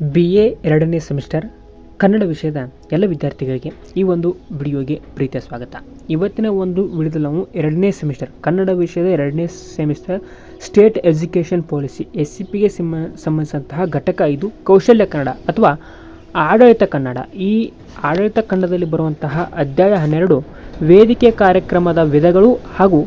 B A ಎರಡನೇ semester Kannada ವಿಷಯದ ಎಲ್ಲ ವಿದ್ಯಾರ್ಥಿಗಳಿಗೆ ಈ ಒಂದು ವಿಡಿಯೋಗೆ ಪ್ರೀತಿಯ ಸ್ವಾಗತ. ಇವತ್ತಿನ ಒಂದು ವಿಡಿಯೋದಲ್ಲಿ ನಾವು ಎರಡನೇ ಸೆಮಿಸ್ಟರ್ ಕನ್ನಡ ವಿಷಯದ ಎರಡನೇ semester state education policy S C ಪಿಗೆ ಸಂಬಂಧಿಸಿದಂತಹ ಘಟಕ ಇದು ಕೌಶಲ್ಯ ಕನ್ನಡ ಅಥವಾ ಆಡಳಿತ ಕನ್ನಡ. ಈ ಆಡಳಿತ ಕನ್ನಡದಲ್ಲಿ ಬರುವಂತಹ ಅಧ್ಯಾಯ ಹನ್ನೆರಡು ವೇದಿಕೆ ಕಾರ್ಯಕ್ರಮದ ವಿಧಗಳು ಹಾಗೂ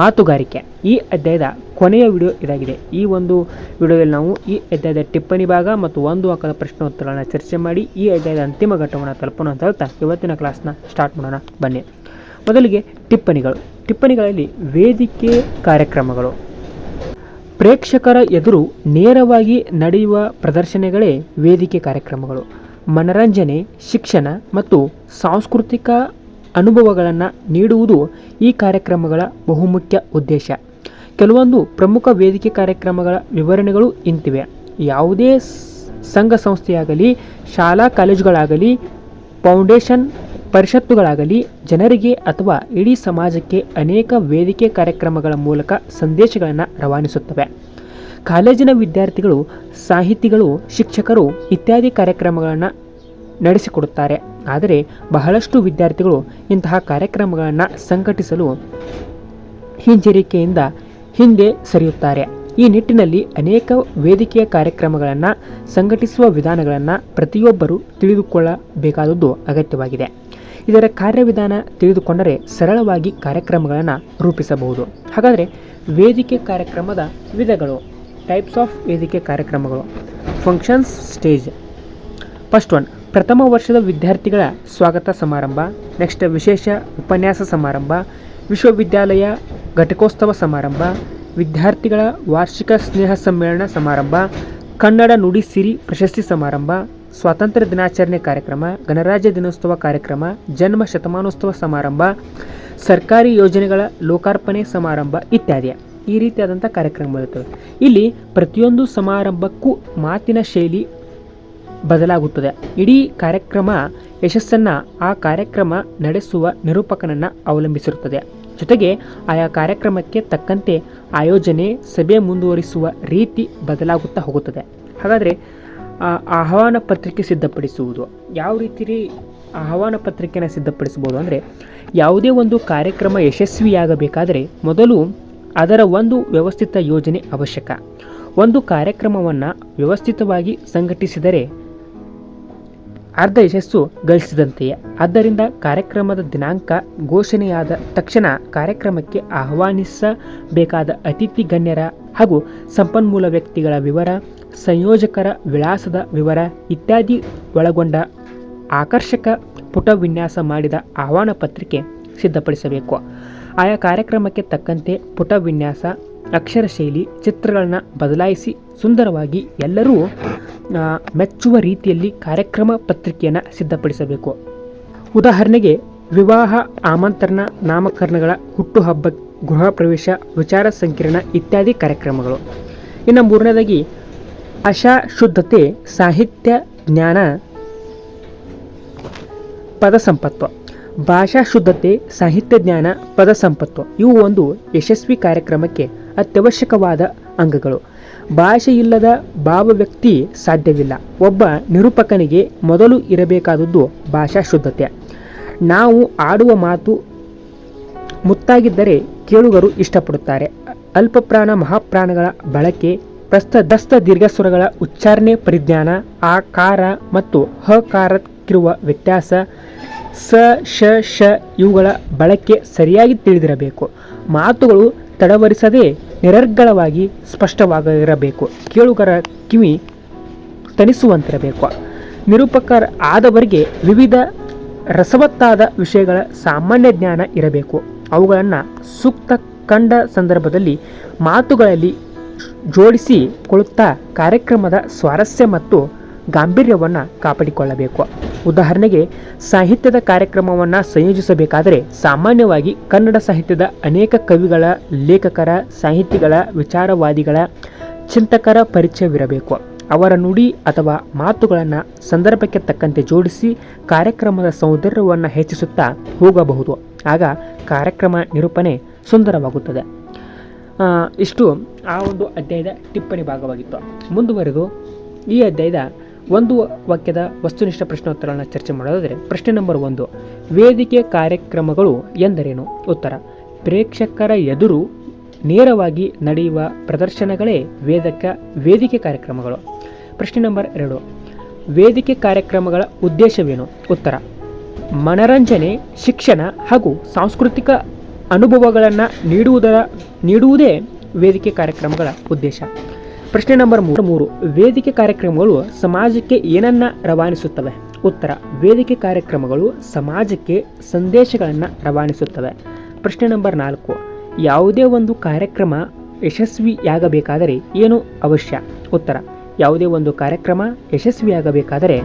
ಮಾತುಗಾರಿಕೆ. ಈ ಅಧ್ಯಾಯದ ಕೊನೆಯ ವಿಡಿಯೋ ಇದಾಗಿದೆ. ಈ ಒಂದು ವಿಡಿಯೋದಲ್ಲಿ ನಾವು ಈ ಅಧ್ಯಾಯದ ಟಿಪ್ಪಣಿ ಭಾಗ ಮತ್ತು ಒಂದು ಅಂಕದ ಪ್ರಶ್ನೋತ್ತರಗಳನ್ನು ಚರ್ಚೆ ಮಾಡಿ, ಈ ಅಧ್ಯಾಯದ ಅಂತಿಮ ಘಟ್ಟವನ್ನು ತಲುಪೋಣ ಅಂತ ಹೇಳ್ತಾ ಇವತ್ತಿನ ಕ್ಲಾಸ್ನ ಸ್ಟಾರ್ಟ್ ಮಾಡೋಣ. ಬನ್ನಿ. ಮೊದಲಿಗೆ ಟಿಪ್ಪಣಿಗಳು. ಟಿಪ್ಪಣಿಗಳಲ್ಲಿ ವೇದಿಕೆ ಕಾರ್ಯಕ್ರಮಗಳು. ಪ್ರೇಕ್ಷಕರ ಎದುರು ನೇರವಾಗಿ ನಡೆಯುವ ಪ್ರದರ್ಶನಗಳೇ ವೇದಿಕೆ ಕಾರ್ಯಕ್ರಮಗಳು. ಮನರಂಜನೆ, ಶಿಕ್ಷಣ ಮತ್ತು ಸಾಂಸ್ಕೃತಿಕ ಅನುಭವಗಳನ್ನು ನೀಡುವುದು ಈ ಕಾರ್ಯಕ್ರಮಗಳ ಬಹುಮುಖ್ಯ ಉದ್ದೇಶ. ಕೆಲವೊಂದು ಪ್ರಮುಖ ವೇದಿಕೆ ಕಾರ್ಯಕ್ರಮಗಳ ವಿವರಣೆಗಳು ಇಂತಿವೆ. ಯಾವುದೇ ಸಂಘ ಸಂಸ್ಥೆಯಾಗಲಿ, ಶಾಲಾ ಕಾಲೇಜುಗಳಾಗಲಿ, ಫೌಂಡೇಶನ್ ಪರಿಷತ್ತುಗಳಾಗಲಿ, ಜನರಿಗೆ ಅಥವಾ ಇಡೀ ಸಮಾಜಕ್ಕೆ ಅನೇಕ ವೇದಿಕೆ ಕಾರ್ಯಕ್ರಮಗಳ ಮೂಲಕ ಸಂದೇಶಗಳನ್ನು ರವಾನಿಸುತ್ತವೆ. ಕಾಲೇಜಿನ ವಿದ್ಯಾರ್ಥಿಗಳು, ಸಾಹಿತಿಗಳು, ಶಿಕ್ಷಕರು ಇತ್ಯಾದಿ ಕಾರ್ಯಕ್ರಮಗಳನ್ನು ನಡೆಸಿಕೊಡುತ್ತಾರೆ. ಆದರೆ ಬಹಳಷ್ಟು ವಿದ್ಯಾರ್ಥಿಗಳು ಇಂತಹ ಕಾರ್ಯಕ್ರಮಗಳನ್ನು ಸಂಘಟಿಸಲು ಹಿಂಜರಿಕೆಯಿಂದ ಹಿಂದೆ ಸರಿಯುತ್ತಾರೆ. ಈ ನಿಟ್ಟಿನಲ್ಲಿ ಅನೇಕ ವೇದಿಕೆಯ ಕಾರ್ಯಕ್ರಮಗಳನ್ನು ಸಂಘಟಿಸುವ ವಿಧಾನಗಳನ್ನು ಪ್ರತಿಯೊಬ್ಬರು ತಿಳಿದುಕೊಳ್ಳಬೇಕಾದದ್ದು ಅಗತ್ಯವಾಗಿದೆ. ಇದರ ಕಾರ್ಯವಿಧಾನ ತಿಳಿದುಕೊಂಡರೆ ಸರಳವಾಗಿ ಕಾರ್ಯಕ್ರಮಗಳನ್ನು ರೂಪಿಸಬಹುದು. ಹಾಗಾದರೆ ವೇದಿಕೆ ಕಾರ್ಯಕ್ರಮದ ವಿಧಗಳು ಟೈಪ್ಸ್ ಆಫ್ ವೇದಿಕೆ ಕಾರ್ಯಕ್ರಮಗಳು ಫಂಕ್ಷನ್ಸ್ ಸ್ಟೇಜ್ ಫಸ್ಟ್ ಒನ್ ಪ್ರಥಮ ವರ್ಷದ ವಿದ್ಯಾರ್ಥಿಗಳ ಸ್ವಾಗತ ಸಮಾರಂಭ, ನೆಕ್ಸ್ಟ್ ವಿಶೇಷ ಉಪನ್ಯಾಸ ಸಮಾರಂಭ, ವಿಶ್ವವಿದ್ಯಾಲಯ ಘಟಕೋತ್ಸವ ಸಮಾರಂಭ, ವಿದ್ಯಾರ್ಥಿಗಳ ವಾರ್ಷಿಕ ಸ್ನೇಹ ಸಮ್ಮೇಳನ ಸಮಾರಂಭ, ಕನ್ನಡ ನುಡಿ ಸಿರಿ ಪ್ರಶಸ್ತಿ ಸಮಾರಂಭ, ಸ್ವಾತಂತ್ರ್ಯ ದಿನಾಚರಣೆ ಕಾರ್ಯಕ್ರಮ, ಗಣರಾಜ್ಯ ದಿನೋತ್ಸವ ಕಾರ್ಯಕ್ರಮ, ಜನ್ಮ ಶತಮಾನೋತ್ಸವ ಸಮಾರಂಭ, ಸರ್ಕಾರಿ ಯೋಜನೆಗಳ ಲೋಕಾರ್ಪಣೆ ಸಮಾರಂಭ ಇತ್ಯಾದಿ. ಈ ರೀತಿಯಾದಂಥ ಕಾರ್ಯಕ್ರಮಗಳಿರ್ತವೆ. ಇಲ್ಲಿ ಪ್ರತಿಯೊಂದು ಸಮಾರಂಭಕ್ಕೂ ಮಾತಿನ ಶೈಲಿ ಬದಲಾಗುತ್ತದೆ. ಇಡೀ ಕಾರ್ಯಕ್ರಮ ಯಶಸ್ಸನ್ನು ಆ ಕಾರ್ಯಕ್ರಮ ನಡೆಸುವ ನಿರೂಪಕನನ್ನು ಅವಲಂಬಿಸಿರುತ್ತದೆ. ಜೊತೆಗೆ ಆಯಾ ಕಾರ್ಯಕ್ರಮಕ್ಕೆ ತಕ್ಕಂತೆ ಆಯೋಜನೆ, ಸಭೆ ಮುಂದುವರಿಸುವ ರೀತಿ ಬದಲಾಗುತ್ತಾ ಹೋಗುತ್ತದೆ. ಹಾಗಾದರೆ ಆಹ್ವಾನ ಪತ್ರಿಕೆ ಸಿದ್ಧಪಡಿಸುವುದು. ಯಾವ ರೀತಿ ಆಹ್ವಾನ ಪತ್ರಿಕೆನ ಸಿದ್ಧಪಡಿಸ್ಬೋದು ಅಂದರೆ, ಯಾವುದೇ ಒಂದು ಕಾರ್ಯಕ್ರಮ ಯಶಸ್ವಿಯಾಗಬೇಕಾದರೆ ಮೊದಲು ಅದರ ಒಂದು ವ್ಯವಸ್ಥಿತ ಯೋಜನೆ ಅವಶ್ಯಕ. ಒಂದು ಕಾರ್ಯಕ್ರಮವನ್ನು ವ್ಯವಸ್ಥಿತವಾಗಿ ಸಂಘಟಿಸಿದರೆ ಅರ್ಧ ಯಶಸ್ಸು ಗಳಿಸಿದಂತೆಯೇ. ಆದ್ದರಿಂದ ಕಾರ್ಯಕ್ರಮದ ದಿನಾಂಕ ಘೋಷಣೆಯಾದ ತಕ್ಷಣ ಕಾರ್ಯಕ್ರಮಕ್ಕೆ ಆಹ್ವಾನಿಸಬೇಕಾದ ಅತಿಥಿ ಗಣ್ಯರ ಹಾಗೂ ಸಂಪನ್ಮೂಲ ವ್ಯಕ್ತಿಗಳ ವಿವರ, ಸಂಯೋಜಕರ ವಿಳಾಸದ ವಿವರ ಇತ್ಯಾದಿ ಒಳಗೊಂಡ ಆಕರ್ಷಕ ಪುಟ ವಿನ್ಯಾಸ ಮಾಡಿದ ಆಹ್ವಾನ ಪತ್ರಿಕೆ ಸಿದ್ಧಪಡಿಸಬೇಕು. ಆಯಾ ಕಾರ್ಯಕ್ರಮಕ್ಕೆ ತಕ್ಕಂತೆ ಪುಟ ವಿನ್ಯಾಸ ಅಕ್ಷರ ಶೈಲಿ ಚಿತ್ರಗಳನ್ನ ಬದಲಾಯಿಸಿ ಸುಂದರವಾಗಿ ಎಲ್ಲರೂ ಮೆಚ್ಚುವ ರೀತಿಯಲ್ಲಿ ಕಾರ್ಯಕ್ರಮ ಪತ್ರಿಕೆಯನ್ನು ಸಿದ್ಧಪಡಿಸಬೇಕು. ಉದಾಹರಣೆಗೆ, ವಿವಾಹ ಆಮಂತ್ರಣ ನಾಮಕರಣಗಳ ಹುಟ್ಟುಹಬ್ಬ, ಗೃಹ ಪ್ರವೇಶ, ವಿಚಾರ ಸಂಕಿರಣ ಇತ್ಯಾದಿ ಕಾರ್ಯಕ್ರಮಗಳು. ಇನ್ನು ಮೂರನೇದಾಗಿ, ಆಶಾ ಶುದ್ಧತೆ ಸಾಹಿತ್ಯ ಜ್ಞಾನ ಪದ ಸಂಪತ್ತು. ಭಾಷಾ ಶುದ್ಧತೆ ಸಾಹಿತ್ಯ ಜ್ಞಾನ ಪದ ಸಂಪತ್ತು. ಇವು ಒಂದು ಯಶಸ್ವಿ ಕಾರ್ಯಕ್ರಮಕ್ಕೆ ಅತ್ಯವಶ್ಯಕವಾದ ಅಂಗಗಳು. ಭಾಷೆಯಿಲ್ಲದ ಭಾವವ್ಯಕ್ತಿ ಸಾಧ್ಯವಿಲ್ಲ. ಒಬ್ಬ ನಿರೂಪಕನಿಗೆ ಮೊದಲು ಇರಬೇಕಾದದ್ದು ಭಾಷಾ ಶುದ್ಧತೆ. ನಾವು ಆಡುವ ಮಾತು ಮುತ್ತಾಗಿದ್ದರೆ ಕೇಳುಗರು ಇಷ್ಟಪಡುತ್ತಾರೆ. ಅಲ್ಪಪ್ರಾಣ ಮಹಾಪ್ರಾಣಗಳ ಬಳಕೆ ಪ್ರಸ್ತ ದಸ್ತ ದೀರ್ಘಸ್ವರಗಳ ಉಚ್ಚಾರಣೆ, ಪರಿಜ್ಞಾನ, ಆಕಾರ ಮತ್ತು ಹಕಾರಕ್ಕಿರುವ ವ್ಯತ್ಯಾಸ, ಸ, ಶ ಶ ಇವುಗಳ ಬಳಕೆ ಸರಿಯಾಗಿ ತಿಳಿದಿರಬೇಕು. ಮಾತುಗಳು ತಡವರಿಸದೆ ನಿರರ್ಗಳವಾಗಿ ಸ್ಪಷ್ಟವಾಗಿರಬೇಕು. ಕೇಳುಗರ ಕಿವಿ ತನಿಸುವಂತಿರಬೇಕು ನಿರೂಪಕರ ಆದವರಿಗೆ ವಿವಿಧ ರಸವತ್ತಾದ ವಿಷಯಗಳ ಸಾಮಾನ್ಯ ಜ್ಞಾನ ಇರಬೇಕು. ಅವುಗಳನ್ನು ಸೂಕ್ತ ಕಂಡ ಸಂದರ್ಭದಲ್ಲಿ ಮಾತುಗಳಲ್ಲಿ ಜೋಡಿಸಿಕೊಳ್ಳುತ್ತಾ ಕಾರ್ಯಕ್ರಮದ ಸ್ವಾರಸ್ಯ ಮತ್ತು ಗಾಂಭೀರ್ಯವನ್ನು ಕಾಪಾಡಿಕೊಳ್ಳಬೇಕು. ಉದಾಹರಣೆಗೆ, ಸಾಹಿತ್ಯದ ಕಾರ್ಯಕ್ರಮವನ್ನು ಸಂಯೋಜಿಸಬೇಕಾದರೆ ಸಾಮಾನ್ಯವಾಗಿ ಕನ್ನಡ ಸಾಹಿತ್ಯದ ಅನೇಕ ಕವಿಗಳ, ಲೇಖಕರ, ಸಾಹಿತಿಗಳ ವಿಚಾರವಾದಿಗಳ ಚಿಂತಕರ ಪರಿಚಯವಿರಬೇಕು. ಅವರ ನುಡಿ ಅಥವಾ ಮಾತುಗಳನ್ನು ಸಂದರ್ಭಕ್ಕೆ ತಕ್ಕಂತೆ ಜೋಡಿಸಿ ಕಾರ್ಯಕ್ರಮದ ಸೌಂದರ್ಯವನ್ನು ಹೆಚ್ಚಿಸುತ್ತಾ ಹೋಗಬಹುದು. ಆಗ ಕಾರ್ಯಕ್ರಮ ನಿರೂಪಣೆ ಸುಂದರವಾಗುತ್ತದೆ. ಇಷ್ಟು. ಆ ಒಂದು ಅಧ್ಯಾಯದ ಟಿಪ್ಪಣಿ ಭಾಗವಾಗಿತ್ತು. ಮುಂದುವರೆದು ಈ ಅಧ್ಯಾಯದ ಒಂದು ವಾಕ್ಯದ ವಸ್ತುನಿಷ್ಠ ಪ್ರಶ್ನೋತ್ತರಗಳನ್ನು ಚರ್ಚೆ ಮಾಡೋದಾದರೆ, ಪ್ರಶ್ನೆ ನಂಬರ್ ಒಂದು, ವೇದಿಕೆ ಕಾರ್ಯಕ್ರಮಗಳು ಎಂದರೇನು? ಉತ್ತರ, ಪ್ರೇಕ್ಷಕರ ಎದುರು ನೇರವಾಗಿ ನಡೆಯುವ ಪ್ರದರ್ಶನಗಳೇ ವೇದಕ, ವೇದಿಕೆ ಕಾರ್ಯಕ್ರಮಗಳು. ಪ್ರಶ್ನೆ ನಂಬರ್ ಎರಡು, ವೇದಿಕೆ ಕಾರ್ಯಕ್ರಮಗಳ ಉದ್ದೇಶವೇನು? ಉತ್ತರ, ಮನರಂಜನೆ, ಶಿಕ್ಷಣ ಹಾಗೂ ಸಾಂಸ್ಕೃತಿಕ ಅನುಭವಗಳನ್ನು ನೀಡುವುದರ, ನೀಡುವುದೇ ವೇದಿಕೆ ಕಾರ್ಯಕ್ರಮಗಳ ಉದ್ದೇಶ. ಪ್ರಶ್ನೆ ನಂಬರ್ ಮೂರು. ಮೂರು. ವೇದಿಕೆ ಕಾರ್ಯಕ್ರಮಗಳು ಸಮಾಜಕ್ಕೆ ಏನನ್ನ ರವಾನಿಸುತ್ತವೆ? ಉತ್ತರ. ವೇದಿಕೆ ಕಾರ್ಯಕ್ರಮಗಳು ಸಮಾಜಕ್ಕೆ ಸಂದೇಶಗಳನ್ನು ರವಾನಿಸುತ್ತವೆ. ಪ್ರಶ್ನೆ ನಂಬರ್ ನಾಲ್ಕು. ಯಾವುದೇ ಒಂದು ಕಾರ್ಯಕ್ರಮ ಯಶಸ್ವಿಯಾಗಬೇಕಾದರೆ ಏನು ಅವಶ್ಯ? ಉತ್ತರ. ಯಾವುದೇ ಒಂದು ಕಾರ್ಯಕ್ರಮ ಯಶಸ್ವಿಯಾಗಬೇಕಾದರೆ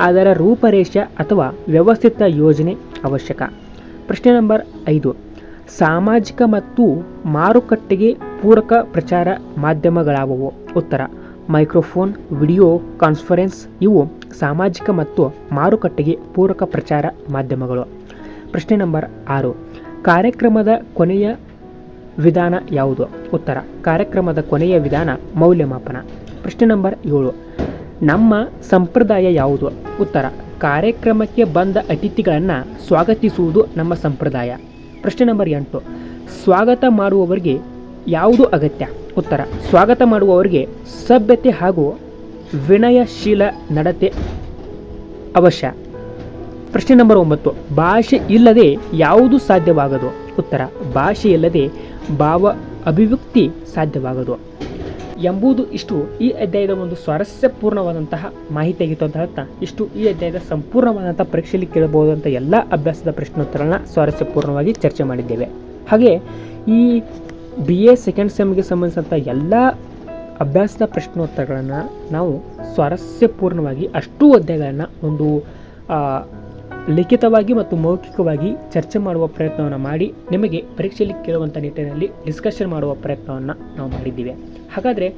ಅದರ ರೂಪರೇಷ ಅಥವಾ ವ್ಯವಸ್ಥಿತ ಯೋಜನೆ ಅವಶ್ಯಕ. ಪ್ರಶ್ನೆ ನಂಬರ್ ಐದು. ಸಾಮಾಜಿಕ ಮತ್ತು ಮಾರುಕಟ್ಟೆಗೆ ಪೂರಕ ಪ್ರಚಾರ ಮಾಧ್ಯಮಗಳಾವುವು ಉತ್ತರ, ಮೈಕ್ರೋಫೋನ್, ವಿಡಿಯೋ ಕಾನ್ಫರೆನ್ಸ್, ಇವು ಸಾಮಾಜಿಕ ಮತ್ತು ಮಾರುಕಟ್ಟೆಗೆ ಪೂರಕ ಪ್ರಚಾರ ಮಾಧ್ಯಮಗಳು. ಪ್ರಶ್ನೆ ನಂಬರ್ ಆರು, ಕಾರ್ಯಕ್ರಮದ ಕೊನೆಯ ವಿಧಾನ ಯಾವುದು? ಉತ್ತರ, ಕಾರ್ಯಕ್ರಮದ ಕೊನೆಯ ವಿಧಾನ ಮೌಲ್ಯಮಾಪನ. ಪ್ರಶ್ನೆ ನಂಬರ್ ಏಳು, ನಮ್ಮ ಸಂಪ್ರದಾಯ ಯಾವುದು? ಉತ್ತರ, ಕಾರ್ಯಕ್ರಮಕ್ಕೆ ಬಂದ ಅತಿಥಿಗಳನ್ನು ಸ್ವಾಗತಿಸುವುದು ನಮ್ಮ ಸಂಪ್ರದಾಯ. ಪ್ರಶ್ನೆ ನಂಬರ್ ಎಂಟು. ಸ್ವಾಗತ ಮಾಡುವವರಿಗೆ ಯಾವುದು ಅಗತ್ಯ? ಉತ್ತರ, ಸ್ವಾಗತ ಮಾಡುವವರಿಗೆ ಸಭ್ಯತೆ ಹಾಗೂ ವಿನಯಶೀಲ ನಡತೆ ಅವಶ್ಯ. ಪ್ರಶ್ನೆ ನಂಬರ್ ಒಂಬತ್ತು. ಭಾಷೆ ಇಲ್ಲದೆ ಯಾವುದು ಸಾಧ್ಯವಾಗದು? ಉತ್ತರ, ಭಾಷೆ ಇಲ್ಲದೆ ಭಾವ ಅಭಿವ್ಯಕ್ತಿ ಸಾಧ್ಯವಾಗದು. ಎಂಬುದು ಇಷ್ಟು ಈ ಅಧ್ಯಾಯದ ಒಂದು ಸ್ವಾರಸ್ಯಪೂರ್ಣವಾದಂತಹ ಮಾಹಿತಿಯಾಗಿತ್ತು ಅಂತ ಹೇಳ್ತಾ ಇಷ್ಟು ಈ ಅಧ್ಯಾಯದ ಸಂಪೂರ್ಣವಾದಂಥ ಪರೀಕ್ಷೆಯಲ್ಲಿ ಅಂತ ಎಲ್ಲ ಅಭ್ಯಾಸದ ಪ್ರಶ್ನೋತ್ತರಗಳನ್ನ ಸ್ವಾರಸ್ಯಪೂರ್ಣವಾಗಿ ಚರ್ಚೆ ಮಾಡಿದ್ದೇವೆ. ಹಾಗೆ ಈ ಬಿ ಎ ಸೆಕೆಂಡ್ ಸೆಮ್ಗೆ ಸಂಬಂಧಿಸಿದಂಥ ಎಲ್ಲ ಅಭ್ಯಾಸದ ಪ್ರಶ್ನೋತ್ತರಗಳನ್ನು ನಾವು ಸ್ವಾರಸ್ಯಪೂರ್ಣವಾಗಿ ಅಷ್ಟು ಅಧ್ಯಾಯಗಳನ್ನು ಒಂದು ಲಿಖಿತವಾಗಿ ಮತ್ತು ಮೌಖಿಕವಾಗಿ ಚರ್ಚೆ ಮಾಡುವ ಪ್ರಯತ್ನವನ್ನು ಮಾಡಿ, ನಿಮಗೆ ಪರೀಕ್ಷೆಯಲ್ಲಿ ಕೇಳುವಂಥ ನಿಟ್ಟಿನಲ್ಲಿ ಡಿಸ್ಕಷನ್ ಮಾಡುವ ಪ್ರಯತ್ನವನ್ನು ನಾವು ಮಾಡಿದ್ದೀವಿ. ಹಾಗಾದರೆ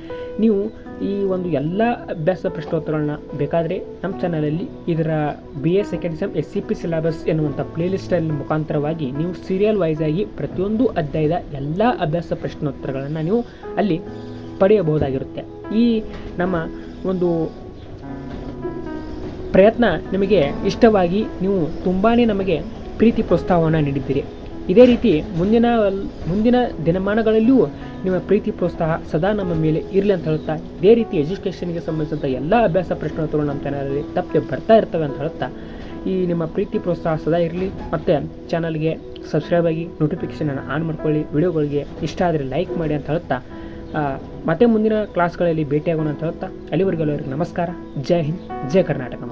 ನೀವು ಈ ಒಂದು ಎಲ್ಲ ಅಭ್ಯಾಸ ಪ್ರಶ್ನೋತ್ತರಗಳನ್ನ ಬೇಕಾದರೆ ನಮ್ಮ ಚಾನಲಲ್ಲಿ ಇದರ B A second sem S C P syllabus ಎನ್ನುವಂಥ ಪ್ಲೇಲಿಸ್ಟಲ್ಲಿ ಮುಖಾಂತರವಾಗಿ ನೀವು ಸೀರಿಯಲ್ ವೈಸ್ ಆಗಿ ಪ್ರತಿಯೊಂದು ಅಧ್ಯಾಯದ ಎಲ್ಲ ಅಭ್ಯಾಸ ಪ್ರಶ್ನೋತ್ತರಗಳನ್ನು ನೀವು ಅಲ್ಲಿ ಪಡೆಯಬಹುದಾಗಿರುತ್ತೆ. ಈ ನಮ್ಮ ಒಂದು ಪ್ರಯತ್ನ ನಿಮಗೆ ಇಷ್ಟವಾಗಿ ನೀವು ತುಂಬಾ ನಮಗೆ ಪ್ರೀತಿ ಪ್ರೋತ್ಸಾಹವನ್ನು ನೀಡಿದ್ದೀರಿ. ಇದೇ ರೀತಿ ಮುಂದಿನ ಮುಂದಿನ ದಿನಮಾನಗಳಲ್ಲಿಯೂ ನಿಮ್ಮ ಪ್ರೀತಿ ಪ್ರೋತ್ಸಾಹ ಸದಾ ನಮ್ಮ ಮೇಲೆ ಇರಲಿ ಅಂತ ಹೇಳುತ್ತಾ, ಇದೇ ರೀತಿ ಎಜುಕೇಷನ್ಗೆ ಸಂಬಂಧಿಸಿದಂಥ ಎಲ್ಲ ಅಭ್ಯಾಸ ಪ್ರಶ್ನೋತ್ತರಗಳು ನಮ್ಮ ಚಾನಲಲ್ಲಿ ತಪ್ಪದೆ ಬರ್ತಾ ಇರ್ತವೆ ಅಂತ ಹೇಳುತ್ತಾ, ಈ ನಿಮ್ಮ ಪ್ರೀತಿ ಪ್ರೋತ್ಸಾಹ ಸದಾ ಇರಲಿ ಮತ್ತು ಚಾನಲ್ಗೆ ಸಬ್ಸ್ಕ್ರೈಬ್ ಆಗಿ ನೋಟಿಫಿಕೇಷನನ್ನು ಆನ್ ಮಾಡ್ಕೊಳ್ಳಿ, ವಿಡಿಯೋಗಳಿಗೆ ಇಷ್ಟ ಆದರೆ ಲೈಕ್ ಮಾಡಿ ಅಂತ ಹೇಳುತ್ತಾ ಮತ್ತೆ ಮುಂದಿನ ಕ್ಲಾಸ್ಗಳಲ್ಲಿ ಭೇಟಿಯಾಗೋಣ ಅಂತ ಹೇಳುತ್ತಾ, ಅಲ್ಲಿವರೆಗೂ ಎಲ್ಲರಿಗೂ ನಮಸ್ಕಾರ, ಜೈ ಹಿಂದ್, ಜೈ ಕರ್ನಾಟಕ